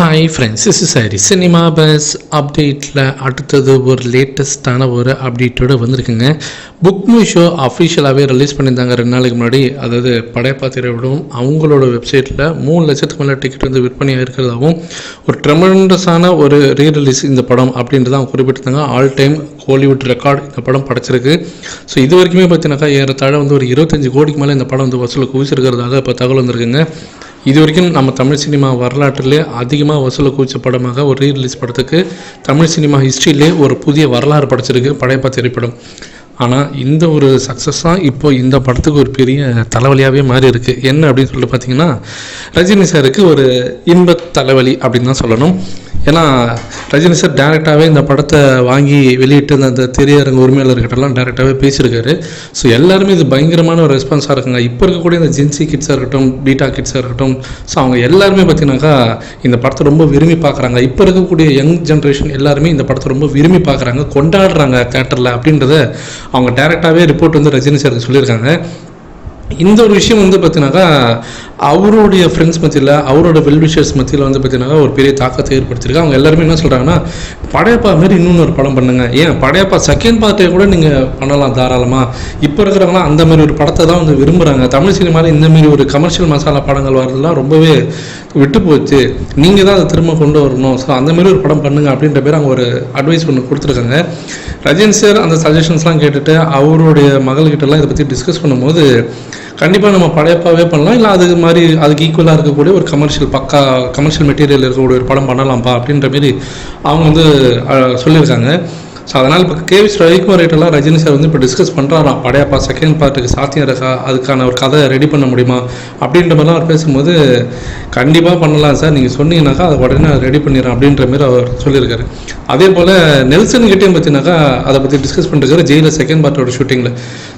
Hi friends is சாரி cinema buzz அப்டேட்டில் அடுத்தது ஒரு லேட்டஸ்ட்டான ஒரு அப்டேட்டோடு வந்திருக்குங்க. புக் மை ஷோ அஃபிஷியலாகவே ரிலீஸ் பண்ணியிருந்தாங்க ரெண்டு நாளைக்கு முன்னாடி. அதாவது படையப்பா திரைப்படம் அவங்களோட வெப்சைட்டில் மூணு லட்சத்துக்கு மேலே டிக்கெட் வந்து விற்பனையாக இருக்கிறதாகவும் ஒரு ட்ரெமெண்டஸான ஒரு ரீ ரிலீஸ் இந்த படம் அப்படின்றத அவங்க குறிப்பிட்டிருந்தாங்க. ஆல் டைம் ஹாலிவுட் ரெக்கார்ட் இந்த படம் படைச்சிருக்கு. ஸோ இது வரைக்குமே பார்த்தீங்கன்னாக்கா ஏறத்தாழ வந்து ஒரு இருபத்தஞ்சு கோடிக்கு மேலே இந்த படம் வந்து வசூல் குவிச்சிருக்கிறதாக இப்போ தகவல் வந்திருக்குங்க. இது வரைக்கும் நம்ம தமிழ் சினிமா வரலாற்றிலே அதிகமாக வசூலை குவிச்ச படமாக ஒரு ரீ ரிலீஸ் படத்துக்கு தமிழ் சினிமா ஹிஸ்ட்ரியிலே ஒரு புதிய வரலாறு படைச்சிருக்கு படையப்பா திரைப்படம். ஆனால் இந்த ஒரு சக்ஸஸ் தான் இப்போ இந்த படத்துக்கு ஒரு பெரிய தலைவலியாகவே மாறி இருக்குது என்ன அப்படின்னு சொல்லிட்டு பார்த்தீங்கன்னா ரஜினி சாருக்கு ஒரு இன்ப தலைவலி அப்படின்னு தான் சொல்லணும். ஏன்னா ரஜினி சார் டேரெக்டாகவே இந்த படத்தை வாங்கி வெளியிட்டு அந்த- திரையரங்க உரிமையாளர்கிட்டலாம் டேரெக்டாகவே பேசியிருக்காரு. ஸோ எல்லாருமே இது பயங்கரமான ஒரு ரெஸ்பான்ஸாக இருக்குங்க. இப்போ இருக்கக்கூடிய இந்த ஜென்சி கிட்ஸாக இருக்கட்டும் பீட்டா கிட்ஸாக இருக்கட்டும் ஸோ அவங்க எல்லாருமே பார்த்தீங்கன்னாக்கா இந்த படத்தை ரொம்ப விரும்பி பார்க்குறாங்க இப்போ இருக்கக்கூடிய யங் ஜென்ரேஷன் எல்லாருமே இந்த படத்தை ரொம்ப விரும்பி பார்க்குறாங்க கொண்டாடுறாங்க தேட்டரில் அப்படின்றத அவங்க டேரெக்டாகவே ரிப்போர்ட் வந்து ரஜினி சாருக்கு சொல்லியிருக்காங்க. இந்த ஒரு விஷயம் வந்து பார்த்தீங்கன்னாக்கா அவருடைய ஃப்ரெண்ட்ஸ் மத்தியில் அவரோட வெல்விஷர்ஸ் மத்தியில் வந்து பார்த்தீங்கன்னாக்கா ஒரு பெரிய தாக்கத்தை ஏற்படுத்தியிருக்கு. அவங்க எல்லாருமே என்ன சொல்கிறாங்கன்னா படையப்பா மாரி இன்னொன்று ஒரு படம் பண்ணுங்க. ஏன்? படையப்பா செகண்ட் பார்ட்டை கூட நீங்கள் பண்ணலாம் தாராளமாக இப்போ இருக்கிறவங்களாம் அந்த மாதிரி ஒரு படத்தை தான் வந்து விரும்புகிறாங்க தமிழ் சினிமாவில் இந்த மாதிரி ஒரு கமர்ஷியல் மசாலா படங்கள் வரதெல்லாம் ரொம்பவே விட்டு போச்சு. நீங்கள் தான் அதை திரும்ப கொண்டு வரணும். ஸோ அந்த மாதிரி ஒரு படம் பண்ணுங்க அப்படின்ற பேர் அவங்க ஒரு அட்வைஸ் ஒன்று கொடுத்துருக்காங்க. ரஜின் சார் அந்த சஜஷன்ஸ்லாம் கேட்டுட்டு அவருடைய மகள்கிட்டலாம் இதை பற்றி டிஸ்கஸ் பண்ணும்போது கண்டிப்பாக நம்ம படையப்பாவே பண்ணலாம். இல்லை அது மாதிரி அதுக்கு ஈக்குவலாக இருக்கக்கூடிய ஒரு கமர்ஷியல் பக்கா கமர்ஷியல் மெட்டீரியல் இருக்கக்கூடிய ஒரு படம் பண்ணலாம்ப்பா அப்படின்ற மாரி அவங்க வந்து அஹ், சொல்லியிருக்காங்க. ஸோ அதனால் இப்போ கேவி ரவிக்குமார் ரேட்டெல்லாம் ரஜினி சார் வந்து இப்போ டிஸ்கஸ் பண்ணுறாராம் படையப்பா செகண்ட் பார்ட்டுக்கு சாத்தியம் இருக்கா அதுக்கான ஒரு கதை ரெடி பண்ண முடியுமா? அப்படின்ற மாதிரிலாம் அவர் பேசும்போது கண்டிப்பாக பண்ணலாம் சார் நீங்கள் சொன்னீங்கன்னாக்கா அதை உடனே ரெடி பண்ணிடுறேன் அப்படின்ற மாதிரி அவர் சொல்லியிருக்காரு. அதே போல் நெல்சன் கிட்டேயும் பார்த்தீங்கன்னாக்கா அதை பற்றி டிஸ்கஸ் பண்ணிருக்காரு. ஜெயிலில் செகண்ட் பார்ட்டோட ஷூட்டிங்கில்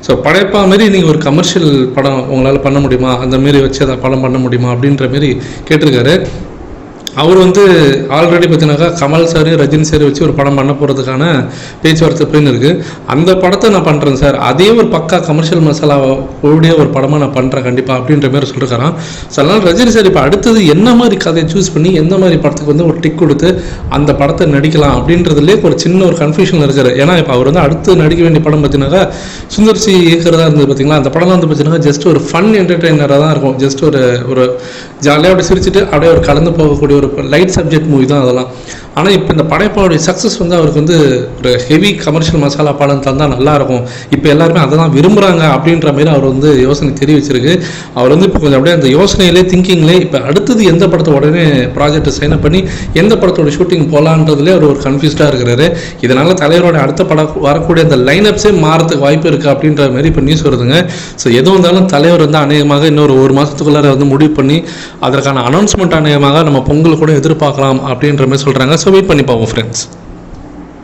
ஸோ படைப்பா மாரி நீங்கள் ஒரு கமர்ஷியல் படம் உங்களால் பண்ண முடியுமா? அந்த மாரி வச்சு அதை படம் பண்ண முடியுமா? அப்படின்ற மாரி கேட்டிருக்காரு. அவர் வந்து ஆல்ரெடி பார்த்தீங்கன்னாக்கா கமல் சாரையும் ரஜினி சாரையும் வச்சு ஒரு படம் பண்ண போகிறதுக்கான பேச்சுவார்த்தை போயின்னு இருக்குது அந்த படத்தை நான் பண்ணுறேன் சார். அதே ஒரு பக்கா கமர்ஷியல் மசாலா கூடிய ஒரு படமாக நான் பண்ணுறேன் கண்டிப்பாக அப்படின்ற மாதிரி சொல்லிருக்காராம். ஸோ அதனால் ரஜினி சார் இப்போ அடுத்தது என்ன மாதிரி கதையை சூஸ் பண்ணி எந்த மாதிரி படத்துக்கு வந்து ஒரு டிக் கொடுத்து அந்த படத்தை நடிக்கலாம் அப்படின்றதுலேயே ஒரு சின்ன ஒரு கன்ஃபியூஷன் இருக்கிற ஏன்னா இப்போ அவர் வந்து அடுத்து நடிக்க வேண்டிய படம் பார்த்தீங்கன்னாக்கா சுந்தர்சி இயக்கிறதா இருந்தது பார்த்தீங்களா? அந்த படம்லாம் வந்து பார்த்தீங்கன்னா ஜஸ்ட் ஒரு ஃபன் என்டர்டெய்னராக தான் இருக்கும். ஜஸ்ட் ஒரு ஒரு ஜாலியாக அப்படி சிரிச்சுட்டு அப்படியே ஒரு கலந்து போகக்கூடிய ஒரு லைட் சப்ஜெக்ட் மூவி தான் அதெல்லாம். ஆனால் இப்போ இந்த படைப்பாவுடைய சக்ஸஸ் வந்து அவருக்கு வந்து ஒரு ஹெவி கமர்ஷியல் மசாலா படம் தந்தால் நல்லாயிருக்கும் இப்போ எல்லாருமே அதை தான் விரும்புகிறாங்க அப்படின்ற மாதிரி அவர் வந்து யோசனை தெரிவிச்சிருக்கு அவர் வந்து இப்போ கொஞ்சம் அப்படியே அந்த யோசனையிலே திங்கிங்லே இப்போ அடுத்தது எந்த படத்தை உடனே ப்ராஜெக்ட் சைன் அப் பண்ணி எந்த படத்தோட ஷூட்டிங் போகலான்றதுலேயே அவர் ஒரு கன்ஃபியூஸ்டாக இருக்கிறாரு. இதனால் தலைவரோட அடுத்த படம் வரக்கூடிய அந்த லைனப்ஸே மாறத்துக்கு வாய்ப்பு இருக்குது அப்படின்ற மாதிரி இப்போ நியூஸ் வருதுங்க. ஸோ எது வந்தாலும் தலைவர் வந்து அநேகமாக இன்னொரு ஒரு மாதத்துக்குள்ளார வந்து முடிவு பண்ணி அதற்கான அனௌன்ஸ்மெண்ட் அநேகமாக நம்ம பொங்கல் கூட எதிர்பார்க்கலாம் அப்படின்ற மாதிரி சொல்கிறாங்க ஸோ வெயிட் பண்ணி பார்ப்போம் ஃப்ரெண்ட்ஸ்